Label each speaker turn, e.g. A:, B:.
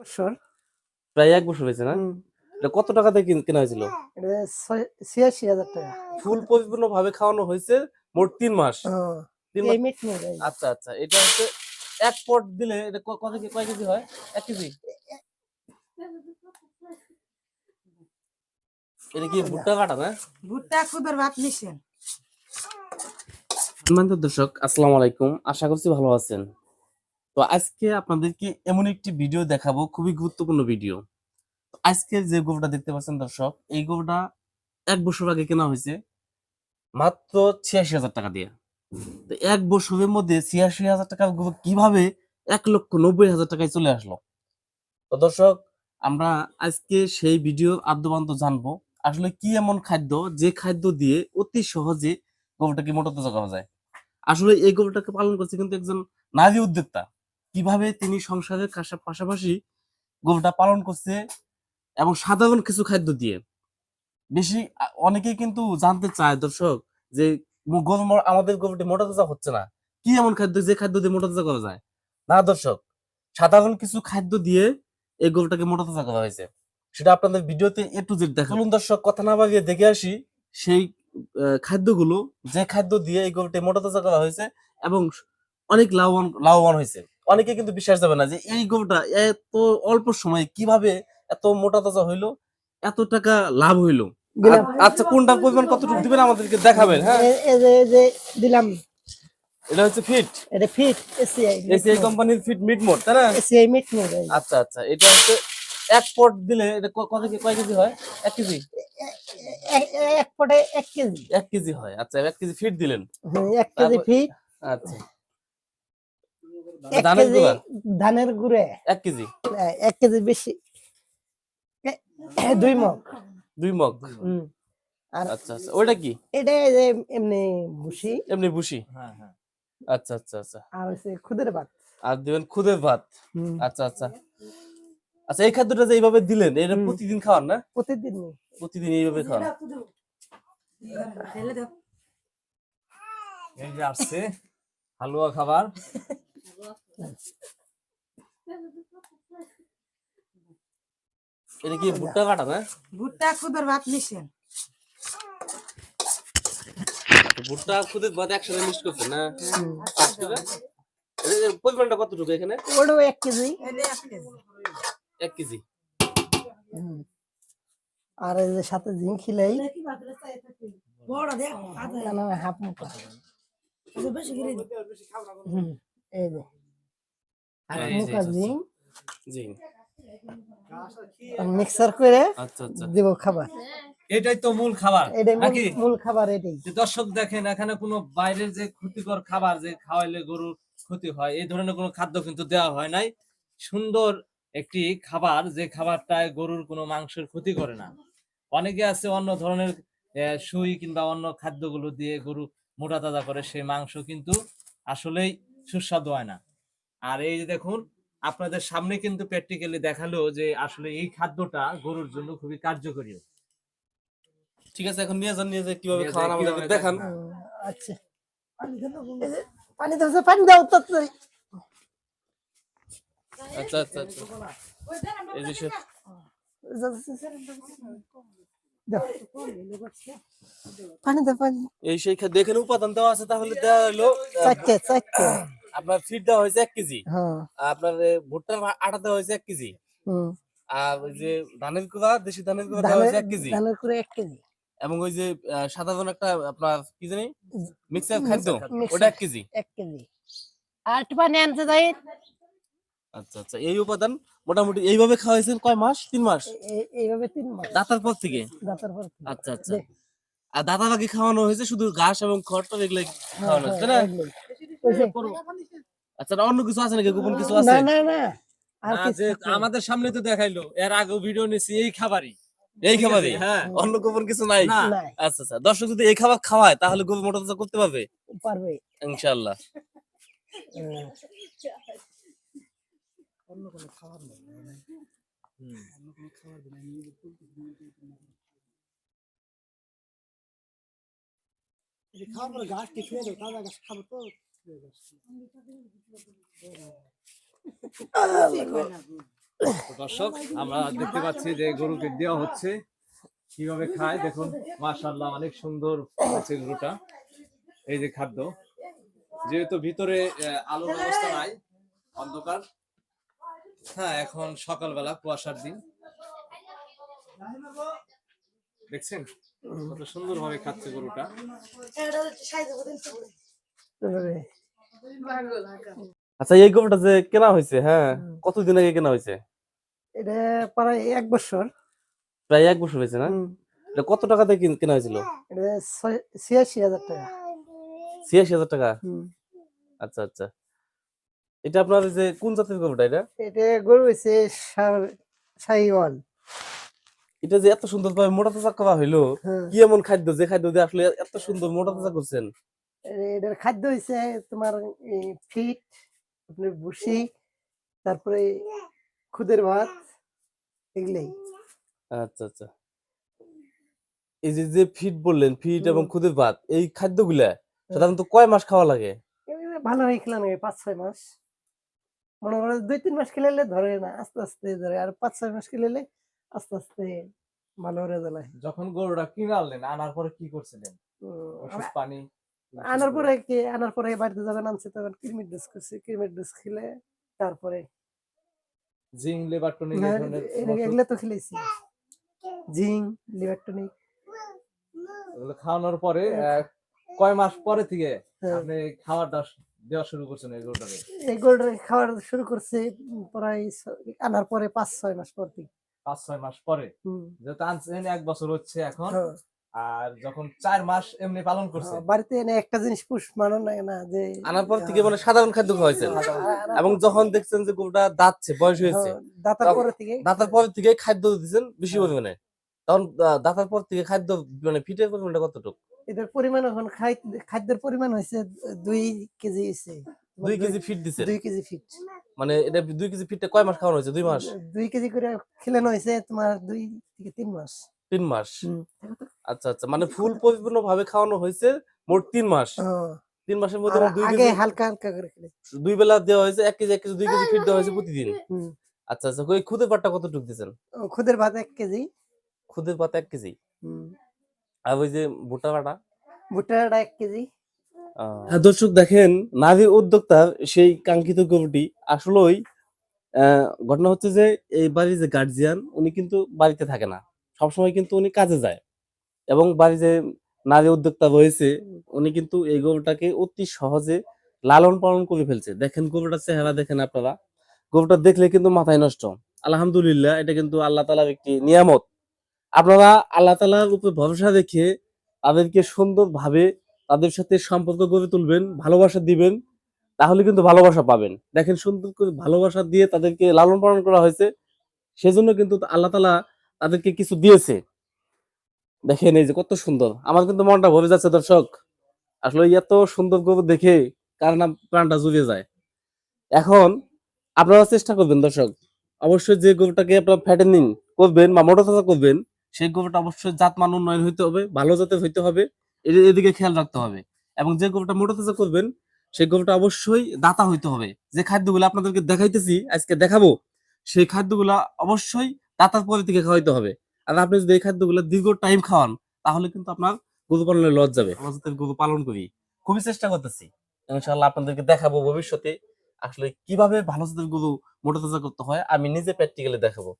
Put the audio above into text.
A: বছর।
B: প্রায় এক বছর হয়েছে না? এটা কত টাকাতে কিন- হয়েছিল?
A: এটা ছিয়াশি হাজার টাকা।
B: ফুল পরিপূর্ণ ভাবে খাওয়ানো হয়েছে মোট তিন মাস। তিন। আচ্ছা আচ্ছা এটা হচ্ছে এক পট দিলে এটা কত কয় কেজি হয়? এক কেজি? এটা কি ভুট্টা কাটা না?
C: ভুট্টা খুদের ভাত নিছেন।
B: সম্মানিত দর্শক আসসালামু আলাইকুম। আশা করছি ভালো আছেন। তো আজকে আপনাদেরকে এমন একটি ভিডিও দেখাবো, খুবই গুরুত্বপূর্ণ ভিডিও আজকে যে গরুটা দেখতে পাচ্ছেন দর্শক, এই গরুটা এক বছর আগে কেনা হয়েছে, মাত্র ছিয়াশি হাজার টাকা দিয়ে। তো এক বছরের মধ্যে ছিয়াশি হাজার টাকার গরু কীভাবে এক লক্ষ নব্বই হাজার টাকায় চলে আসলো? তো দর্শক, আমরা আজকে সেই ভিডিও আদ্যবান্ত জানব, আসলে কি এমন খাদ্য, যে খাদ্য দিয়ে অতি সহজে গরুটাকে মোটা তাজা করা যায়। আসলে এই গরুটাকে পালন করছে কিন্তু একজন নারী উদ্যোক্তা। কীভাবে তিনি সংসারের পাশাপাশি গরুটা পালন করছে এবং সাধারণ কিছু খাদ্য দিয়ে। বেশি অনেকেই কিন্তু জানতে চায়, দর্শক, যে গরু, আমাদের গরুটি মোটা তাজা হচ্ছে না। কি এমন খাদ্য, যে খাদ্য দিয়ে মোটা তাজা করা যায়? না, দর্শক, সাধারণ কিছু খাদ্য দিয়ে এই গরুটাকে মোটা তাজা করা হয়েছে। সেটা আপনাদের ভিডিওতে এ টু দেখা চলুন, দর্শক, কথা না বাড়িয়ে দেখে আসি সেই খাদ্যগুলো, যে খাদ্য দিয়ে এই গরুটি মোটা তাজা করা হয়েছে এবং অনেক লাভবান লাভবান হয়েছে। অনেকে কিন্তু বিশ্বাস যাবে না যে এই গরুটা এত অল্প সময়ে কীভাবে এত মোটা তাজা হইল এত টাকা লাভ হইল। আচ্ছা কোনটার পরিমাণ কতটুকু দিবেন আমাদেরকে দেখাবেন হ্যাঁ?
A: এই যে- এই যে দিলাম।
B: এটা হচ্ছে ফিট।
A: এটা ফিট এসিআই
B: এসিআই কোম্পানির ফিট মিট মোট তাই না?
A: এসিআই মিট নিয়ে যাই।
B: আচ্ছা আচ্ছা এটা হচ্ছে এক পট দিলে এটা ক- কত কয় কেজি হয়? এক কেজি?
A: এক পটে এক কেজি।
B: এক কেজি হয় আচ্ছা এক কেজি ফিট দিলেন।
A: হুম, এক কেজি ফিট।
B: আচ্ছা। ধানের গুঁড়া?
A: ধানের গুঁড়ে।
B: এক কেজি?
A: এক কেজি বেশি। দুই মগ।
B: দুই মগ?
A: আর
B: আচ্ছা আচ্ছা। ওইটা কি?
A: এটা এমনি ভুসি।
B: এমনি ভুসি? আচ্ছা আচ্ছা আচ্ছা।
A: আর হচ্ছে খুদের ভাত।
B: আর দিবেন খুদের ভাত? আচ্ছা আচ্ছা। আচ্ছা এই খাদ্যটা যে এইভাবে দিলেন এটা প্রতিদিন খাওয়ান না?
A: প্রতিদিন
B: প্রতিদিন এইভাবে খাওয়ান?
D: এই যে আসছে হালুয়া খাবার।
B: এটা কি ভুট্টা কাটা না?
C: ভুট্টা খুদের ভাত নিছেন
B: ভুট্টা খুদের ভাত একসাথে মিক্স করছেন না? পরিমাণটা কতটুকু এখানে?
A: ওটাও এক কেজি।
C: এক কেজি।
A: আর এই যে সাথে জিঙ্ক খিলাই।
C: বড় দেখ আদা
A: হাফ মুখা
C: বেশি করে
A: এই যে
B: আচ্ছা,
A: জিঙ্ক
B: জি
A: মিক্সার করে
B: আচ্ছা আচ্ছা
A: দিব খাবার
D: এটাই তো মূল খাবার নাকি
A: মূল খাবার এটাই
D: যে দর্শক দেখেন এখানে কোনো বাইরের যে ক্ষতিকর খাবার যে খাওয়াইলে গরুর ক্ষতি হয় এই ধরনের কোনো খাদ্য কিন্তু দেওয়া হয় নাই সুন্দর একটি খাবার যে খাবারটায় গরুর কোনো মাংসের ক্ষতি করে না অনেকে আছে অন্য ধরনের সুই কিংবা অন্য খাদ্যগুলো দিয়ে গরু মোটা তাজা করে সেই মাংস কিন্তু আসলেই সুস্বাদু হয় না। আর এই যে দেখুন আপনাদের সামনে কিন্তু প্র্যাকটিক্যালি দেখাল যে আসলে এই খাদ্যটা গরুর জন্য খুবই কার্যকরী।
B: ঠিক আছে এখন নিয়ে যান নিয়ে যান কীভাবে খাওয়ান আমাদেরকে
D: কীভাবে
B: দেখান।
D: দেখান।
A: আচ্ছা। এই যে পানি দাও পানি দাও তাড়াতাড়ি।
B: আচ্ছা আচ্ছা আচ্ছা। এই যে
A: দাও। পানি দাও পানি।
B: এই সেই খাদ্য এখানে উপাদান দেওয়া আছে তাহলে দেওয়া হলো
A: চারটে চারটে।
B: আপনার ফিট দেওয়া হয়েছে এক কেজি।
A: হ্যাঁ।
B: আপনার ভুট্টার আটা দেওয়া হয়েছে এক কেজি। আর ওই যে ধানের কুড়া দেশি ধানের কুড়া দেওয়া হয়েছে এক কেজি।
A: ধানের করে এক কেজি।
B: এবং ওই যে সাধারণ একটা আপনার কি জানি? মিক্সার খাদ্য ওটা এক কেজি।
A: এক কেজি। আর পানি আনতে যাই
B: আচ্ছা আচ্ছা এই উপাদান মোটামুটি এইভাবে খাওয়াইছেন কয় মাস? তিন মাস?
A: এইভাবে তিন মাস।
B: দাতার পর থেকে?
A: দাঁতার পর
B: আচ্ছা আচ্ছা। আর দাদা বাকি খাওয়ানো হয়েছে শুধু ঘাস এবং খড় টর এগুলো খাওয়ানো হয়েছে না? আচ্ছা অন্য কিছু আছে নাকি? গোপন কিছু আছে?
A: না না।
D: আমাদের সামনে তো দেখাইলো এর আগে ভিডিও নিছি এই খাবারই।
B: এই খাবারই
D: হ্যাঁ
B: অন্য গোপন কিছু নাই।
D: না।
B: আচ্ছা আচ্ছা দর্শক যদি এই খাবার খাওয়ায় তাহলে গরু মোটা করতে পারবে?
A: পারবে।
B: ইনশাআল্লাহ।
A: হ্যাঁ।
D: তো। দর্শক আমরা দেখতে পাচ্ছি যে গরুকে দেওয়া হচ্ছে। কীভাবে খায় দেখুন মাশাআল্লাহ অনেক সুন্দর হচ্ছে গরুটা। এই যে খাদ্য। যেহেতু ভিতরে আলোর ব্যবস্থা নাই অন্ধকার। হ্যাঁ এখন সকালবেলা কুয়াশার দিন। দেখছেন? কত সুন্দর ভাবে খাচ্ছে গরুটা।
B: আচ্ছা এই গোবরটা যে কেনা হয়েছে হ্যাঁ কতদিন আগে কেনা হয়েছে?
A: এটা প্রায় এক বছর।
B: প্রায় এক বছর হয়েছে না? এটা কত টাকাতে কিন- কেনা হয়েছিল?
A: এটা ছিয়াশি হাজার টাকা।
B: ছিয়াশি হাজার টাকা? আচ্ছা আচ্ছা। এটা আপনার যে কোন জাতের গোবরটা এটা?
A: এটা গরু হয়েছে শাহিওয়াল
B: এটা যে এত সুন্দর ভাবে মোটা তাজা করা হইল
A: হ্যাঁ।
B: কি এমন খাদ্য যে খাদ্য দিয়ে আসলে এত সুন্দর মোটা তাজা করছেন?
A: এটার খাদ্য হয়েছে তোমার ফিট আপনার ভুসি তারপরে খুদের ভাত এগুলাই।
B: আচ্ছা আচ্ছা। এই যে যে ফিট বললেন ফিট এবং খুদের ভাত এই খাদ্যগুলা সাধারণত কয় মাস খাওয়া লাগে?
A: ভালো হয়ে খেলাম এই পাঁচ ছয় মাস। মনে করো দুই তিন মাস খেলেলে ধরে না আস্তে আস্তে ধরে আর পাঁচ ছয় মাস খেলেলে আস্তে আস্তে ভালো রেজাল্ট
D: যখন গরুটা কিনে আনলেন আনার পরে কি করছিলেন? ওষুধ পানি?
A: আনার পরে কি আনার পরে বাড়িতে যখন আনছে তখন কিরমিট ডোজ করছে কিরমিট ডোজ খেলে তারপরে
D: জিঙ্ক টনিক এই
A: হ্যাঁ, এগুলো তো খেলেছি। জিং লিভারটনিক
D: এগুলো খাওয়ানোর পরে কয় মাস পরে থেকে
A: হ্যাঁ।
D: আপনি খাবার দাওয়া দেওয়া শুরু করছেন এই গরুটাকে?
A: এই গোল্ড খাওয়ার শুরু করছে প্রায় আনার পরে পাঁচ ছয় মাস পর থেকে।
D: পাঁচ ছয় মাস পরে? যেহেতু আনছেন এক বছর হচ্ছে এখন।
A: হ্যাঁ।
D: আর যখন চার মাস এমনি পালন করছে
A: হ্যাঁ, বাড়িতে এনে একটা জিনিস পুষ মানো না না যে
B: আনার পর থেকে মানে সাধারণ খাদ্য খাওয়াইছেন এবং যখন দেখছেন যে গরুটা দাঁতছে বয়স হয়েছে
A: হ্যাঁ, দাতার পরে থেকে
B: দাঁতার পর থেকে খাদ্য দিচ্ছেন বেশি
A: হ্যাঁ।
B: পরিমাণে। তখন দাঁতার পর থেকে খাদ্য মানে ফিটের পরিমাণটা কতটুকু?
A: এটার পরিমাণ এখন খাই- খাদ্যের পরিমাণ হয়েছে দুই কেজি হয়েছে।
B: দুই কেজি ফিট দিচ্ছেন
A: দুই কেজি ফিট।
B: মানে এটা দুই কেজি ফিটটা কয় মাস খাওয়ানো হয়েছে? দুই মাস?
A: দুই কেজি করে খেলানো হয়েছে তোমার দুই থেকে তিন মাস।
B: তিন মাস। আচ্ছা আচ্ছা। মানে ফুল পরিপূর্ণ ভাবে খাওয়ানো হয়েছে মোট তিন মাস। তিন মাসের মধ্যে দুই কেজি
A: হালকা হালকা করে
B: দুই বেলা দেওয়া হয়েছে এক কেজি এক কেজি দুই কেজি ফিট দেওয়া হয়েছে প্রতিদিন। আচ্ছা আচ্ছা। ওই খুদের পাটটা কতটুকু দিচ্ছেন
A: ও, খুদের ভাত এক কেজি।
B: খুদের পাতা এক কেজি? আর ওই যে ভুট্টা পাটা
A: ভুট্টাটা এক কেজি।
B: দর্শক দেখেন নারী উদ্যোক্তার সেই কাঙ্ক্ষিত গরুটি আসলেই ঘটনা হচ্ছে যে এই বাড়ির যে গার্জিয়ান উনি কিন্তু বাড়িতে থাকে না। সবসময় কিন্তু উনি কাজে যায়। এবং বাড়ি যে নারী উদ্যোক্তা রয়েছে, উনি কিন্তু এই গরুটাকে অতি সহজে লালন পালন করে ফেলছে। দেখেন গরুটার চেহারা দেখেন আপনারা। গরুটা দেখলে কিন্তু মাথায় নষ্ট। আলহামদুলিল্লাহ, এটা কিন্তু আল্লাহ তালার একটি নিয়ামত। আপনারা আল্লাহ তালার উপর ভরসা রেখে তাদেরকে সুন্দরভাবে তাদের সাথে সম্পর্ক গড়ে তুলবেন, ভালোবাসা দিবেন, তাহলে কিন্তু ভালোবাসা পাবেন। দেখেন সুন্দর করে ভালোবাসা দিয়ে তাদেরকে লালন পালন করা হয়েছে। সেজন্য কিন্তু আল্লাহ তালা তাদেরকে কিছু দিয়েছে। দেখেন এই যে কত সুন্দর। আমার কিন্তু মনটা ভরে যাচ্ছে দর্শক। আসলে এত সুন্দর গরু দেখে কার নাম প্রাণটা জুড়ে যায়। এখন আপনারা চেষ্টা করবেন দর্শক, অবশ্যই যে গরুটাকে আপনারা ফ্যাটে নিন করবেন বা মোটা তাজা করবেন, সেই গরুটা অবশ্যই জাতমান উন্নয়ন হইতে হবে, ভালো জাতের হইতে হবে এদিকে খেয়াল রাখতে হবে। এবং যে গরুটা তাজা করবেন, সেই গরুটা অবশ্যই দাতা হইতে হবে। যে খাদ্যগুলো আপনাদেরকে দেখাইতেছি, আজকে দেখাবো, সেই খাদ্যগুলা অবশ্যই দাতার পরে থেকে খাওয়াইতে হবে। আর আপনি যদি এই খাদ্যগুলো দীর্ঘ টাইম খাওয়ান, তাহলে কিন্তু আপনার গরু পালনের লস যাবে গরু পালন করি, খুবই চেষ্টা করতেছি। ইনশাল্লাহ আপনাদেরকে দেখাবো ভবিষ্যতে আসলে কীভাবে ভালো জাতের গরু মোটা তাজা করতে হয়, আমি নিজে প্র্যাকটিক্যালি দেখাবো।